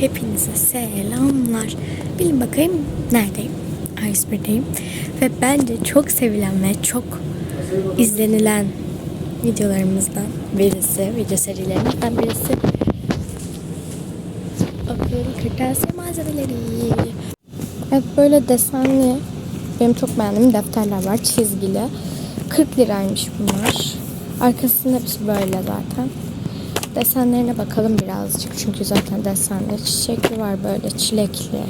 Hepinize selamlar. Bilin bakayım neredeyim? A101'deyim. Ve bence çok sevilen ve çok izlenilen videolarımızdan birisi, video serilerimizden birisi Akıl kırtasiye malzemeleri. Evet böyle desenli benim çok beğendiğim defterler var çizgili. 40 liraymış bunlar. Arkasının hepsi böyle zaten. Desenlerine bakalım birazcık çünkü zaten desenli. Çiçekli var böyle çilekli.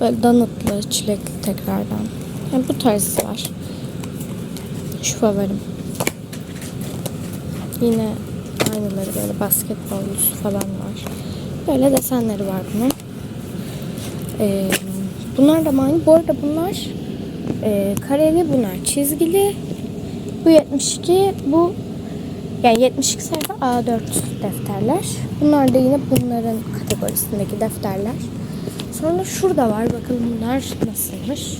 Böyle danıtlı, çilekli tekrardan. Yani bu tarz var. Şu favorim. Yine aynıları böyle basketbollusu falan var. Böyle desenleri var bunun. Ee, bunlar da aynı. Bu arada bunlar e, kareli, bunlar çizgili. Bu 72, bu yani 72 sayfa A4 defterler. Bunlar da yine bunların kategorisindeki defterler. Sonra şurada var. Bakalım bunlar nasılmış.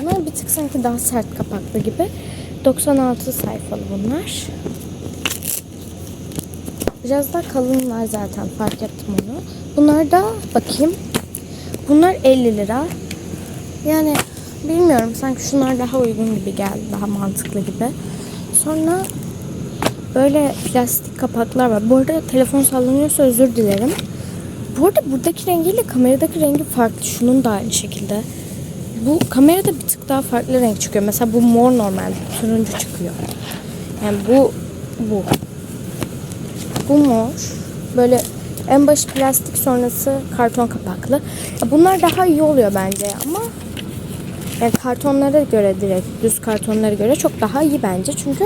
Bunlar bir tık sanki daha sert kapaklı gibi. 96 sayfalı bunlar. Biraz daha kalınlar zaten fark ettim onu. Bunlar da bakayım. Bunlar 50 lira. Yani bilmiyorum sanki şunlar daha uygun gibi geldi. Daha mantıklı gibi. Sonra böyle plastik kapaklar var. Bu arada telefon sallanıyorsa özür dilerim. Bu arada buradaki rengiyle kameradaki rengi farklı. Şunun da aynı şekilde. Bu kamerada bir tık daha farklı renk çıkıyor. Mesela bu mor normal, turuncu çıkıyor. Yani bu bu. Bu mor. Böyle en başı plastik sonrası karton kapaklı. Bunlar daha iyi oluyor bence ama yani kartonlara göre direkt düz kartonlara göre çok daha iyi bence. Çünkü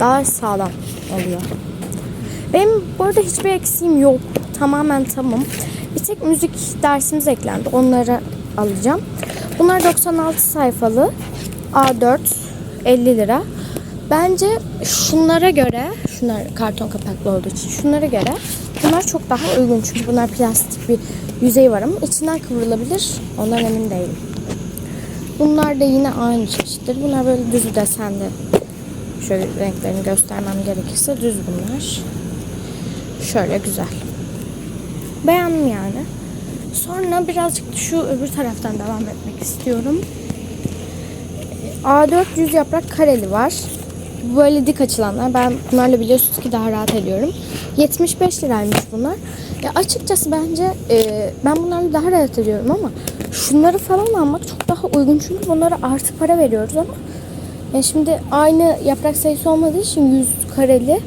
daha sağlam oluyor. Benim bu arada hiçbir eksiğim yok. Tamamen tamam. Bir tek müzik dersimiz eklendi. Onları alacağım. Bunlar 96 sayfalı. A4 50 lira. Bence şunlara göre, şunlar karton kapaklı olduğu için şunlara göre bunlar çok daha uygun. Çünkü bunlar plastik bir yüzey var ama içinden kıvrılabilir. Ondan emin değilim. Bunlar da yine aynı çeşittir. Bunlar böyle düz desenli. Şöyle renklerini göstermem gerekirse düz bunlar. Şöyle güzel. Beğendim yani. Sonra birazcık şu öbür taraftan devam etmek istiyorum. A4 yüz yaprak kareli var. Böyle dik açılanlar. Ben bunlarla biliyorsunuz ki daha rahat ediyorum. 75 liraymış bunlar. Ya açıkçası bence e, ben bunlarla daha rahat ediyorum ama şunları falan almak çok daha uygun. Çünkü bunlara artı para veriyoruz ama ya şimdi aynı yaprak sayısı olmadığı için yüz kareli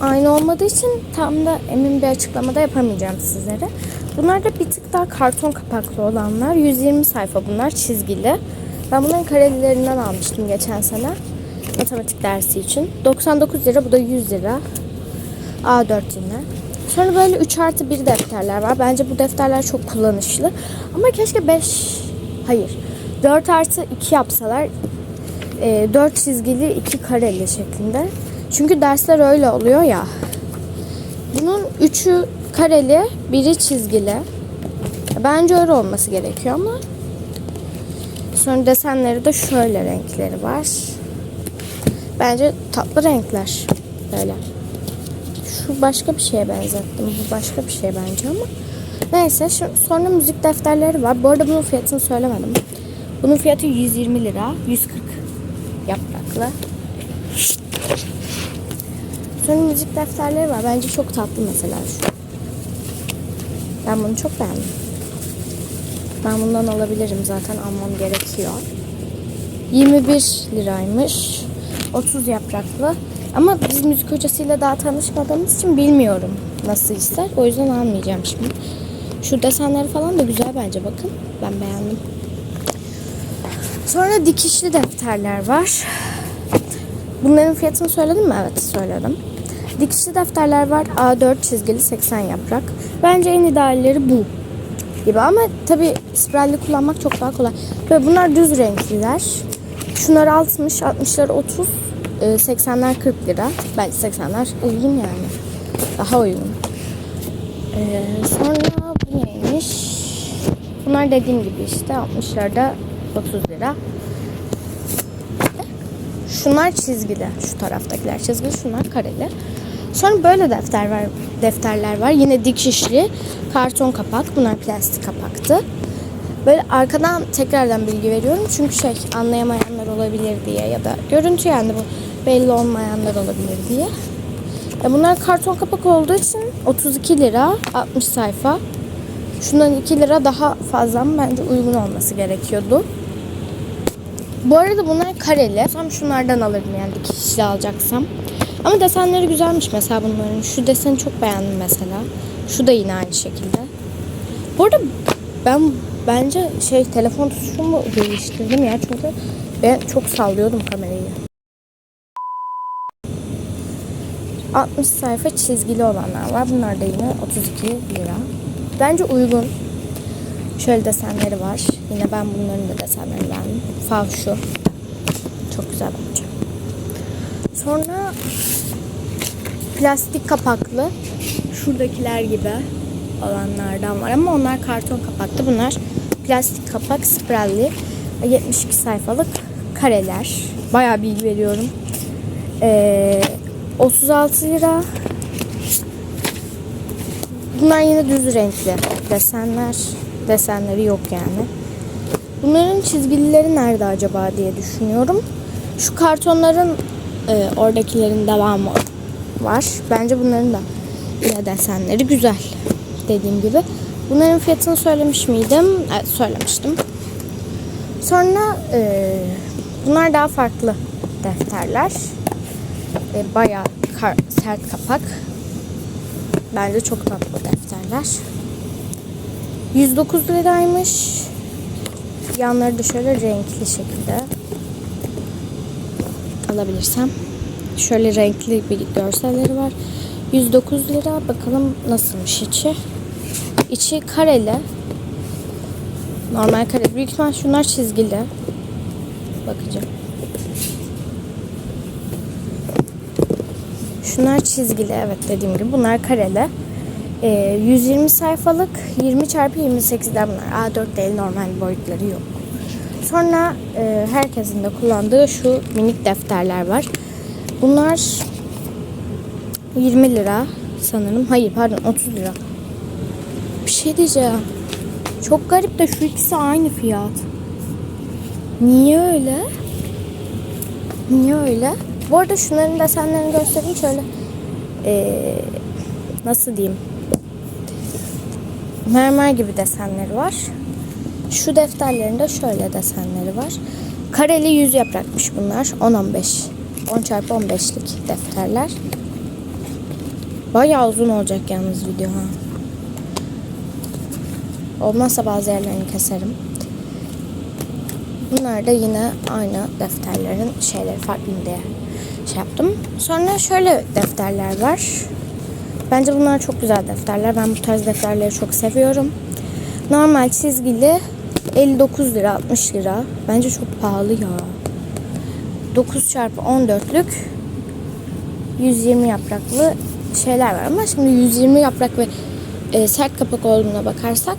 aynı olmadığı için tam da emin bir açıklamada yapamayacağım sizlere. Bunlar da bir tık daha karton kapaklı olanlar. 120 sayfa bunlar çizgili. Ben bunların karelilerinden almıştım geçen sene. Matematik dersi için. 99 lira bu da 100 lira. A4 yine. Sonra böyle 3 artı 1 defterler var. Bence bu defterler çok kullanışlı. Ama keşke 5 hayır 4 artı 2 yapsalar. E, 4 çizgili 2 kareli şeklinde. Çünkü dersler öyle oluyor ya. Bunun 3'ü kareli, biri çizgili. Bence öyle olması gerekiyor ama sonra desenleri de şöyle renkleri var. Bence tatlı renkler. Böyle. Şu başka bir şeye benzettim. Bu başka bir şey bence ama. Neyse sonra müzik defterleri var. Bu arada bunun fiyatını söylemedim. Bunun fiyatı 120 lira. 140 yapraklı. Sonra müzik defterleri var. Bence çok tatlı mesela şu. Ben bunu çok beğendim. Ben bundan alabilirim zaten almam gerekiyor. 21 liraymış. 30 yapraklı. Ama biz müzik hocasıyla daha tanışmadığımız için bilmiyorum nasıl ister. O yüzden almayacağım şimdi. Şu desenleri falan da güzel bence bakın. Ben beğendim. Sonra dikişli defterler var. Bunların fiyatını söyledim mi? Evet söyledim. Dikişli defterler var. A4 çizgili 80 yaprak. Bence en idealleri bu gibi ama tabi spiralli kullanmak çok daha kolay. Ve bunlar düz renkliler. Şunlar 60, 60'lar 30, 80'ler 40 lira. Bence 80'ler uygun yani. Daha uygun. Ee, sonra bu neymiş? Bunlar dediğim gibi işte 60'larda 30 lira. Şunlar çizgili. Şu taraftakiler çizgili. Şunlar kareli. Sonra böyle defter var, defterler var. Yine dikişli karton kapak. Bunlar plastik kapaktı. Böyle arkadan tekrardan bilgi veriyorum. Çünkü şey anlayamayanlar olabilir diye ya da görüntü yani bu belli olmayanlar olabilir diye. E bunlar karton kapak olduğu için 32 lira 60 sayfa. Şundan 2 lira daha fazla mı bence uygun olması gerekiyordu. Bu arada bunlar kareli. Tam şunlardan alırdım yani dikişli alacaksam. Ama desenleri güzelmiş mesela bunların. Şu deseni çok beğendim mesela. Şu da yine aynı şekilde. Bu arada ben bence şey telefon tutuşumu değiştirdim ya çünkü ben çok sallıyordum kamerayı. 60 sayfa çizgili olanlar var. Bunlar da yine 32 lira. Bence uygun. Şöyle desenleri var. Yine ben bunların da desenlerini beğendim. Fav şu. Çok güzel bence. Sonra plastik kapaklı şuradakiler gibi olanlardan var ama onlar karton kapaklı. Bunlar plastik kapak sprayli 72 sayfalık kareler. Bayağı bilgi veriyorum. Ee, 36 lira. Bunlar yine düz renkli desenler. Desenleri yok yani. Bunların çizgilileri nerede acaba diye düşünüyorum. Şu kartonların e, oradakilerin devamı var. Bence bunların da yine desenleri güzel. Dediğim gibi. Bunların fiyatını söylemiş miydim? Evet söylemiştim. Sonra e, bunlar daha farklı defterler. E, bayağı kar, sert kapak. Bence çok tatlı defterler. 109 liraymış. Yanları da şöyle renkli şekilde alabilirsem. Şöyle renkli bir görselleri var. 109 lira. Bakalım nasılmış içi. İçi kareli. Normal kare. Büyük ihtimal şunlar çizgili. Bakacağım. Şunlar çizgili. Evet dediğim gibi. Bunlar kareli. Ee, 120 sayfalık 20 çarpı 28'de bunlar. A4 değil normal boyutları yok. Sonra e, herkesin de kullandığı şu minik defterler var. Bunlar 20 lira sanırım. Hayır pardon 30 lira. Bir şey diyeceğim. Çok garip de şu ikisi aynı fiyat. Niye öyle? Niye öyle? Bu arada şunların desenlerini göstereyim şöyle. Ee, nasıl diyeyim? Mermer gibi desenleri var. Şu defterlerinde şöyle desenleri var. Kareli yüz yaprakmış bunlar. 10-15. 10 çarpı 15'lik defterler. Bayağı uzun olacak yalnız video ha. Olmazsa bazı yerlerini keserim. Bunlar da yine aynı defterlerin şeyleri farklı diye şey yaptım. Sonra şöyle defterler var. Bence bunlar çok güzel defterler. Ben bu tarz defterleri çok seviyorum. Normal çizgili 59 lira 60 lira. Bence çok pahalı ya. 9 çarpı 14'lük 120 yapraklı şeyler var ama şimdi 120 yaprak ve e, sert kapak olduğuna bakarsak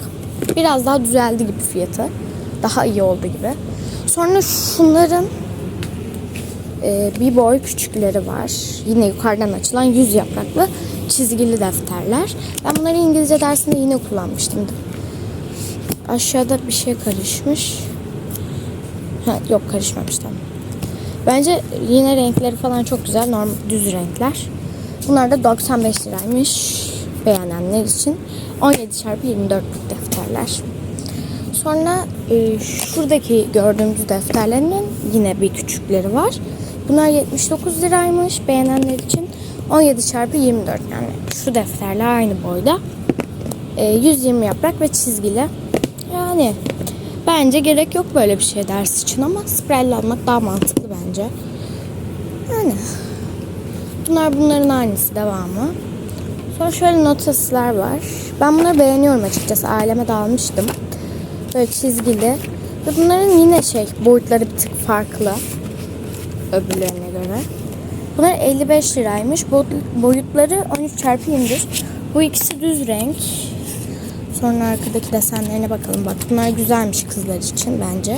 biraz daha düzeldi gibi fiyatı. Daha iyi oldu gibi. Sonra şunların e, bir boy küçükleri var. Yine yukarıdan açılan 100 yapraklı çizgili defterler. Ben bunları İngilizce dersinde yine kullanmıştım. Aşağıda bir şey karışmış. Ha, yok karışmamış tamam. Bence yine renkleri falan çok güzel. Normal düz renkler. Bunlar da 95 liraymış beğenenler için. 17 çarpı 24 defterler. Sonra e, şuradaki gördüğümüz defterlerinin yine bir küçükleri var. Bunlar 79 liraymış beğenenler için. 17 çarpı 24 yani şu defterler aynı boyda. E, 120 yaprak ve çizgili. Yani bence gerek yok böyle bir şey ders için ama sprayla almak daha mantıklı bence. Yani bunlar bunların aynısı devamı. Sonra şöyle notaslar var. Ben bunları beğeniyorum açıkçası. Aileme de almıştım. Böyle çizgili. Ve bunların yine şey boyutları bir tık farklı. Öbürlerine göre. Bunlar 55 liraymış. Boyutları 13 çarpı 21. Bu ikisi düz renk. Sonra arkadaki desenlerine bakalım. Bak bunlar güzelmiş kızlar için bence.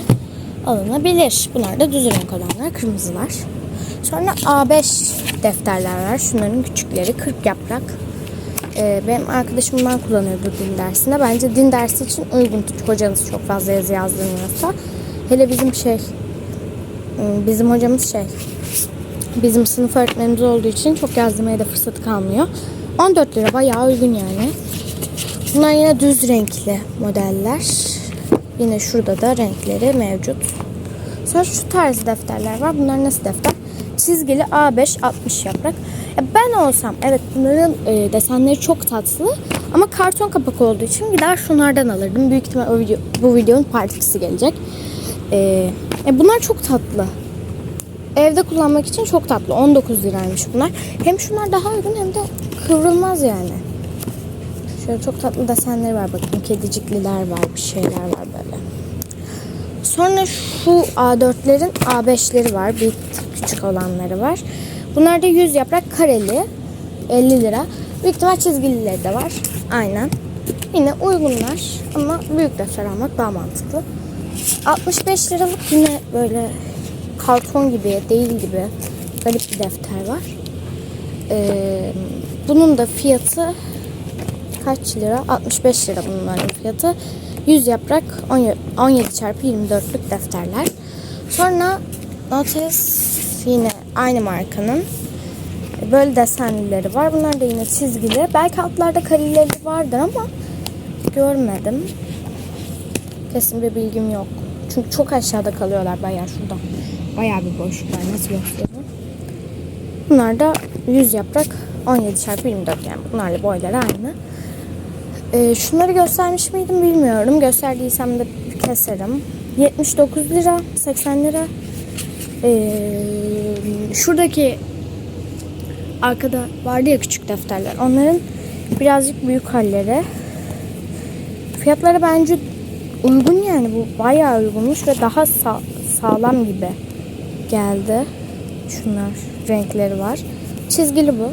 Alınabilir. Bunlar da düz renk olanlar. Kırmızılar. Sonra A5 defterler var. Şunların küçükleri 40 yaprak. Ee, benim arkadaşım bundan kullanıyordu din dersinde. Bence din dersi için uygun. Hocanız çok fazla yazı yazdırmıyorsa. Hele bizim şey, ım, bizim hocamız şey, bizim sınıf öğretmenimiz olduğu için çok yazdırmaya da fırsatı kalmıyor. 14 lira bayağı uygun yani. Bunlar yine düz renkli modeller. Yine şurada da renkleri mevcut. Sonra şu tarz defterler var. Bunlar nasıl defter? Çizgili A5 60 yaprak. Ya ben olsam evet bunların e, desenleri çok tatlı ama karton kapak olduğu için gider şunlardan alırdım. Büyük ihtimal o video, bu videonun part 2'si gelecek. E, e, bunlar çok tatlı. Evde kullanmak için çok tatlı. 19 liraymış bunlar. Hem şunlar daha uygun hem de kıvrılmaz yani. Şöyle çok tatlı desenleri var bakın. Kedicikliler var, bir şeyler var böyle. Sonra şu A4'lerin A5'leri var. Bir küçük olanları var. Bunlar da 100 yaprak kareli. 50 lira. Büyük ihtimal çizgilileri de var. Aynen. Yine uygunlar ama büyük defter almak daha mantıklı. 65 liralık yine böyle karton gibi değil gibi garip bir defter var. Ee, bunun da fiyatı kaç lira? 65 lira bunların fiyatı. 100 yaprak 17 17 çarpı 24'lük defterler. Sonra Notes yine aynı markanın böyle desenlileri var. Bunlar da yine çizgili. Belki altlarda kareleri vardır ama görmedim. Kesin bir bilgim yok. Çünkü çok aşağıda kalıyorlar bayağı şurada. Bayağı bir boşluk var. Nasıl göstereyim? Bunlar da 100 yaprak 17 çarpı 24 yani bunlarla boyları aynı. Ee, şunları göstermiş miydim bilmiyorum. Gösterdiysem de keserim. 79 lira, 80 lira. Ee, şuradaki arkada vardı ya küçük defterler. Onların birazcık büyük halleri. Fiyatları bence uygun yani bu bayağı uygunmuş ve daha sa- sağlam gibi geldi. Şunlar renkleri var. Çizgili bu.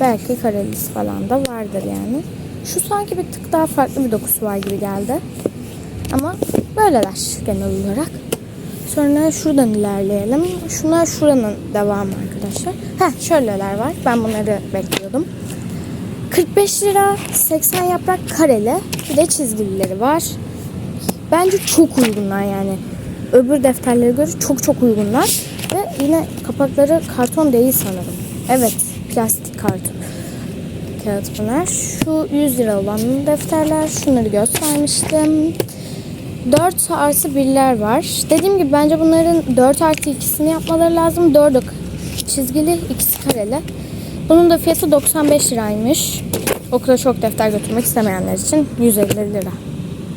Belki karelisi falan da vardır yani. Şu sanki bir tık daha farklı bir dokusu var gibi geldi. Ama böyleler genel olarak. Sonra şuradan ilerleyelim. Şunlar şuranın devamı arkadaşlar. Heh şöyleler var. Ben bunları bekliyordum. 45 lira 80 yaprak kareli. Bir de çizgilileri var. Bence çok uygunlar yani. Öbür defterlere göre çok çok uygunlar. Ve yine kapakları karton değil sanırım. Evet plastik karton. Kağıt bunlar. Şu 100 lira olan defterler. Şunları göstermiştim. 4 artı 1'ler var. Dediğim gibi bence bunların 4 artı 2'sini yapmaları lazım. 4'ü çizgili, ikisi kareli. Bunun da fiyatı 95 liraymış. Okula çok defter götürmek istemeyenler için 150 lira.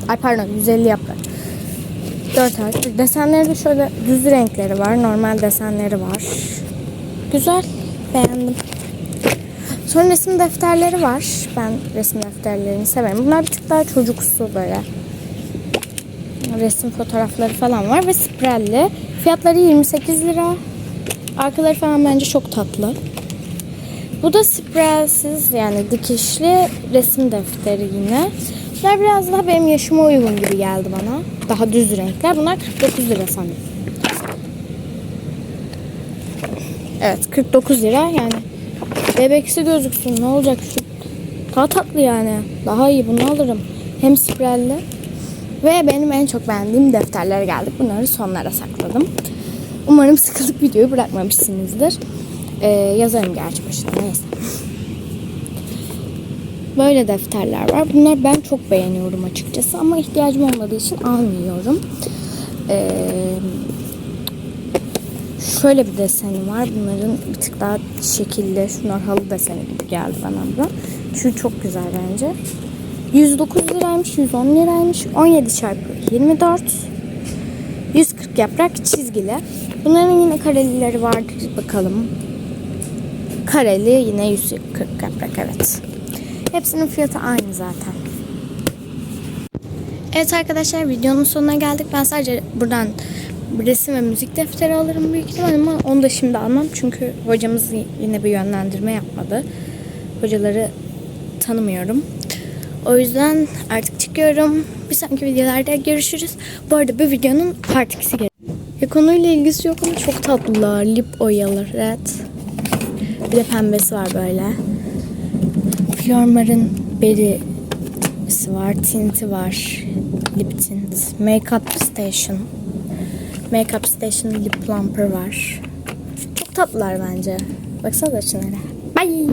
Ay pardon 150 yaprak. 4 artı bir. Desenleri de şöyle düz renkleri var. Normal desenleri var. Güzel. Beğendim. Sonra resim defterleri var. Ben resim defterlerini severim. Bunlar bir tık daha çocuksu böyle. Resim fotoğrafları falan var ve sprelli. Fiyatları 28 lira. Arkaları falan bence çok tatlı. Bu da sprelsiz yani dikişli resim defteri yine. Bunlar biraz daha benim yaşıma uygun gibi geldi bana. Daha düz renkler. Bunlar 49 lira sanırım. Evet 49 lira. Yani bebeksi gözüksün. Ne olacak? Şu daha tatlı yani. Daha iyi. Bunu alırım. Hem sprelli. Ve benim en çok beğendiğim defterlere geldik. Bunları sonlara sakladım. Umarım sıkılıp videoyu bırakmamışsınızdır. Ee, yazarım gerçi başına. Neyse böyle defterler var bunlar ben çok beğeniyorum açıkçası ama ihtiyacım olmadığı için almıyorum ee, Şöyle bir deseni var. Bunların bir tık daha şekilli. Şunlar halı deseni gibi geldi bana da. Şu çok güzel bence. 109 liraymış, 110 liraymış. 17 çarpı 24. 140 yaprak çizgili. Bunların yine karelileri vardır. Bakalım. Kareli yine 140 yaprak evet. Hepsinin fiyatı aynı zaten. Evet arkadaşlar videonun sonuna geldik. Ben sadece buradan resim ve müzik defteri alırım büyük ihtimal ama onu da şimdi almam. Çünkü hocamız yine bir yönlendirme yapmadı. Hocaları tanımıyorum. O yüzden artık çıkıyorum. Bir sonraki videolarda görüşürüz. Bu arada bu videonun part 2'si gelecek. Ya konuyla ilgisi yok ama çok tatlılar. Lip oyaları. Evet. Bir de pembesi var böyle. Flormar'ın berisi var. Tinti var. Lip tint. Makeup Station. Makeup Station Lip Plumper var. Çok tatlılar bence. Baksana şunlara. Bye.